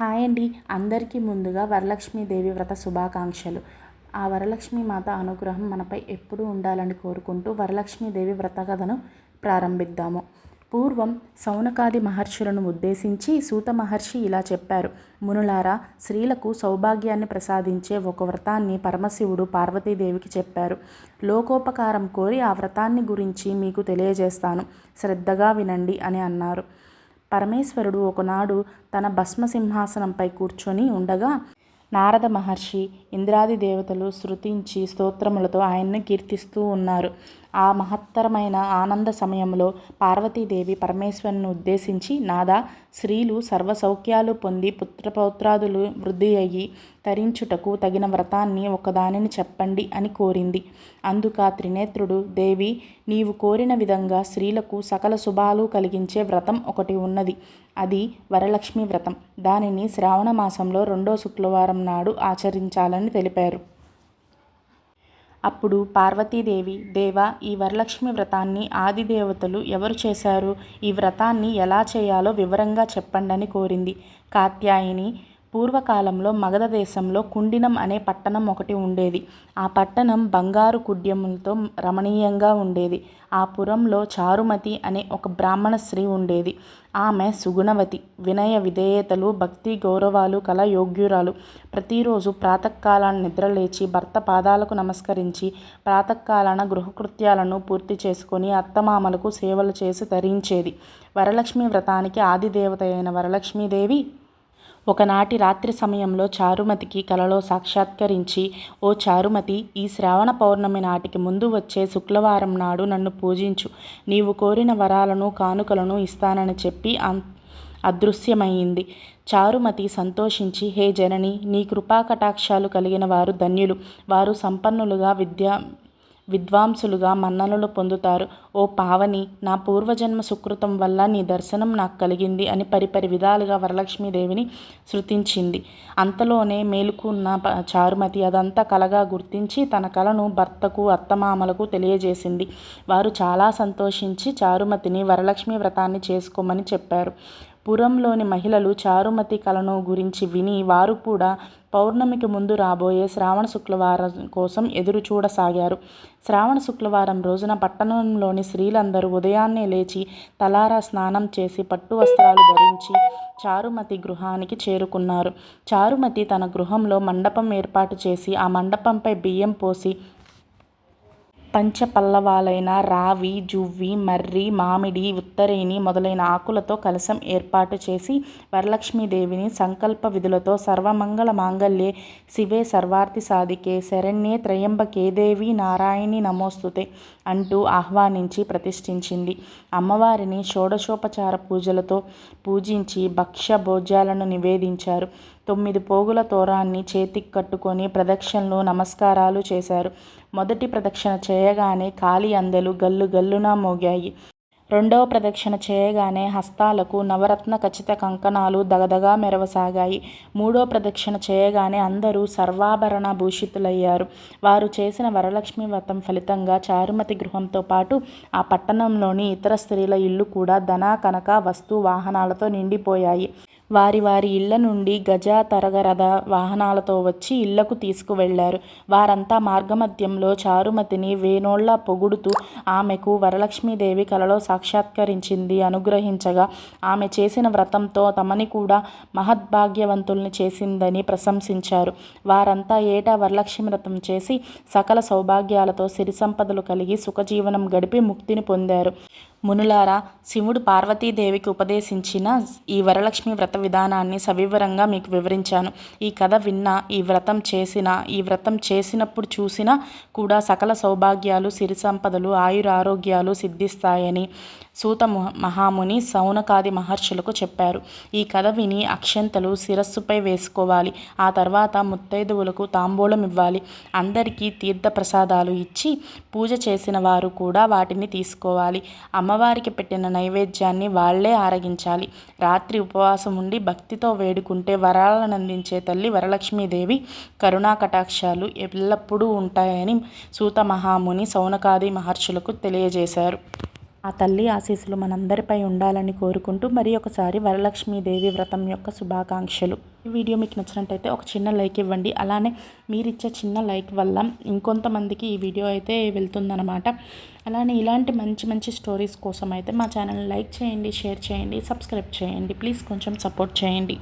Hi అండి. అందరికీ ముందుగా వరలక్ష్మీదేవి వ్రత శుభాకాంక్షలు. ఆ వరలక్ష్మీ మాత అనుగ్రహం మనపై ఎప్పుడూ ఉండాలని కోరుకుంటూ వరలక్ష్మీదేవి వ్రత కథను ప్రారంభిద్దాము. పూర్వం సౌనకాది మహర్షులను ఉద్దేశించి సూత మహర్షి ఇలా చెప్పారు. మునులారా స్త్రీలకు సౌభాగ్యాన్ని ప్రసాదించే ఒక వ్రతాన్ని పరమశివుడు పార్వతీదేవికి చెప్పారు. లోకోపకారం కోరి ఆ వ్రతాన్ని గురించి మీకు తెలియజేస్తాను. శ్రద్ధగా వినండి అని అన్నారు. పరమేశ్వరుడు ఒకనాడు తన భస్మ సింహాసనంపై కూర్చొని ఉండగా నారద మహర్షి ఇంద్రాది దేవతలు శృతించి స్తోత్రములతో ఆయన్ని కీర్తిస్తూ ఉన్నారు. ఆ మహత్తరమైన ఆనంద సమయంలో పార్వతీదేవి పరమేశ్వరుని ఉద్దేశించి నాదా స్త్రీలు సర్వసౌఖ్యాలు పొంది పుత్రపౌత్రాదులు వృద్ధి అయ్యి తరించుటకు తగిన వ్రతాన్ని ఒకదానిని చెప్పండి అని కోరింది. అందుక త్రినేత్రుడు దేవి నీవు కోరిన విధంగా స్త్రీలకు సకల శుభాలు కలిగించే వ్రతం ఒకటి ఉన్నది. అది వరలక్ష్మి వ్రతం. దానిని శ్రావణ మాసంలో రెండో శుక్రవారం నాడు ఆచరించాలని తెలిపారు. అప్పుడు పార్వతీదేవి దేవ ఈ వరలక్ష్మి వ్రతాన్ని ఆది దేవతలు ఎవరు చేశారు? ఈ వ్రతాన్ని ఎలా చేయాలో వివరంగా చెప్పండి అని కోరింది. కాత్యాయని పూర్వకాలంలో మగధ దేశంలో కుండినం అనే పట్టణం ఒకటి ఉండేది. ఆ పట్టణం బంగారు కుడ్యములతో రమణీయంగా ఉండేది. ఆ పురంలో చారుమతి అనే ఒక బ్రాహ్మణ స్త్రీ ఉండేది. ఆమె సుగుణవతి వినయ విధేయతలు భక్తి గౌరవాలు కల యోగ్యురాలు. ప్రతిరోజు ప్రాతకాలాన్ని నిద్రలేచి భర్త పాదాలకు నమస్కరించి ప్రాతకాలాన గృహకృత్యాలను పూర్తి చేసుకొని అత్తమామలకు సేవలు చేసి తరించేది. వరలక్ష్మి వ్రతానికి ఆదిదేవత అయిన వరలక్ష్మీదేవి ఒకనాటి రాత్రి సమయంలో చారుమతికి కలలో సాక్షాత్కరించి ఓ చారుమతి ఈ శ్రావణ పౌర్ణమి నాటికి ముందు వచ్చే శుక్రవారం నాడు నన్ను పూజించు. నీవు కోరిన వరాలను కానుకలను ఇస్తానని చెప్పి అదృశ్యమైంది. చారుమతి సంతోషించి హే జనని నీ కృపా కటాక్షాలు కలిగిన వారు ధన్యులు. వారు సంపన్నులుగా విద్యా విద్వాంసులుగా మన్ననలు పొందుతారు. ఓ పావని నా పూర్వజన్మ సుకృతం వల్ల నీ దర్శనం నాకు కలిగింది అని పరిపరి విధాలుగా వరలక్ష్మీదేవిని శృతించింది. అంతలోనే మేలుకున్న చారుమతి అదంతా కలగా గుర్తించి తన కలను భర్తకు అత్తమామలకు తెలియజేసింది. వారు చాలా సంతోషించి చారుమతిని వరలక్ష్మి వ్రతాన్ని చేసుకోమని చెప్పారు. పురంలోని మహిళలు చారుమతి కళను గురించి విని వారు కూడా పౌర్ణమికి ముందు రాబోయే శ్రావణ శుక్రవారం కోసం ఎదురు చూడసాగారు. శ్రావణ శుక్రవారం రోజున పట్టణంలోని స్త్రీలందరూ ఉదయాన్నే లేచి తలారా స్నానం చేసి పట్టు వస్త్రాలు ధరించి చారుమతి గృహానికి చేరుకున్నారు. చారుమతి తన గృహంలో మండపం ఏర్పాటు చేసి ఆ మండపంపై బియ్యం పోసి పంచపల్లవాలైన రావి జువ్వి మర్రి మామిడి ఉత్తరేణి మొదలైన ఆకులతో కలశం ఏర్పాటు చేసి వరలక్ష్మీదేవిని సంకల్ప విధులతో సర్వమంగళ మాంగళ్యే శివే సర్వార్థి సాధికే శరణ్యే త్రయంబకే దేవి నారాయణి నమోస్తుతే అంటూ ఆహ్వానించి ప్రతిష్ఠించింది. అమ్మవారిని షోడశోపచార పూజలతో పూజించి భక్ష్య భోజ్యాలను నివేదించారు. తొమ్మిది పోగుల తోరాన్ని చేతికి కట్టుకొని ప్రదక్షిణలు నమస్కారాలు చేశారు. మొదటి ప్రదక్షిణ చేయగానే కాలి అందెలు గల్లు గల్లున మోగాయి. రెండవ ప్రదక్షిణ చేయగానే హస్తాలకు నవరత్న ఖచ్చిత కంకణాలు దగదగా మెరవసాగాయి. మూడో ప్రదక్షిణ చేయగానే అందరూ సర్వాభరణ భూషితులయ్యారు. వారు చేసిన వరలక్ష్మి వ్రతం ఫలితంగా చారుమతి గృహంతో పాటు ఆ పట్టణంలోని ఇతర స్త్రీల ఇల్లు కూడా ధన కనక వస్తు వాహనాలతో నిండిపోయాయి. వారి వారి ఇళ్ళ నుండి గజ తరగరథ వాహనాలతో వచ్చి ఇళ్ళకు తీసుకువెళ్ళారు. వారంతా మార్గమధ్యంలో చారుమతిని వేనోళ్ళ పొగుడుతూ ఆమెకు వరలక్ష్మీదేవి కలలో సాక్షాత్కరించింది అనుగ్రహించగా ఆమె చేసిన వ్రతంతో తమని కూడా మహద్భాగ్యవంతుల్ని చేసిందని ప్రశంసించారు. వారంతా ఏటా వరలక్ష్మి వ్రతం చేసి సకల సౌభాగ్యాలతో సిరి సంపదలు కలిగి సుఖజీవనం గడిపి ముక్తిని పొందారు. మునులారా శివుడు పార్వతీదేవికి ఉపదేశించిన ఈ వరలక్ష్మి వ్రత విధానాన్ని సవివరంగా మీకు వివరించాను. ఈ కథ విన్నా ఈ వ్రతం చేసిన ఈ వ్రతం చేసినప్పుడు చూసినా కూడా సకల సౌభాగ్యాలు సిరి సంపదలు ఆయురారోగ్యాలు సిద్ధిస్తాయని సూత మహాముని సౌనకాది మహర్షులకు చెప్పారు. ఈ కథ విని అక్షంతలు శిరస్సుపై వేసుకోవాలి. ఆ తర్వాత ముత్తైదువులకు తాంబూలం ఇవ్వాలి. అందరికీ తీర్థ ప్రసాదాలు ఇచ్చి పూజ చేసిన వారు కూడా వాటిని తీసుకోవాలి. అమ్మవారికి పెట్టిన నైవేద్యాన్ని వాళ్ళే ఆరగించాలి. రాత్రి ఉపవాసం ఉండి భక్తితో వేడుకుంటే వరాలను అందించే తల్లి వరలక్ష్మీదేవి కరుణా కటాక్షాలు ఎల్లప్పుడూ ఉంటాయని సూత మహాముని సౌనకాది మహర్షులకు తెలియజేశారు. ఆ తల్లి ఆశీస్సులు మనందరిపై ఉండాలని కోరుకుంటూ మరి ఒకసారి వరలక్ష్మీదేవి వ్రతం యొక్క శుభాకాంక్షలు. ఈ వీడియో మీకు నచ్చినట్టయితే ఒక చిన్న లైక్ ఇవ్వండి. అలానే మీరు ఇచ్చే చిన్న లైక్ వల్ల ఇంకొంతమందికి ఈ వీడియో అయితే వెళ్తుందనమాట అలానే ఇలాంటి మంచి మంచి స్టోరీస్ కోసం అయితే మా ఛానల్ లైక్ చేయండి షేర్ చేయండి సబ్స్క్రైబ్ చేయండి. ప్లీజ్ కొంచెం సపోర్ట్ చేయండి.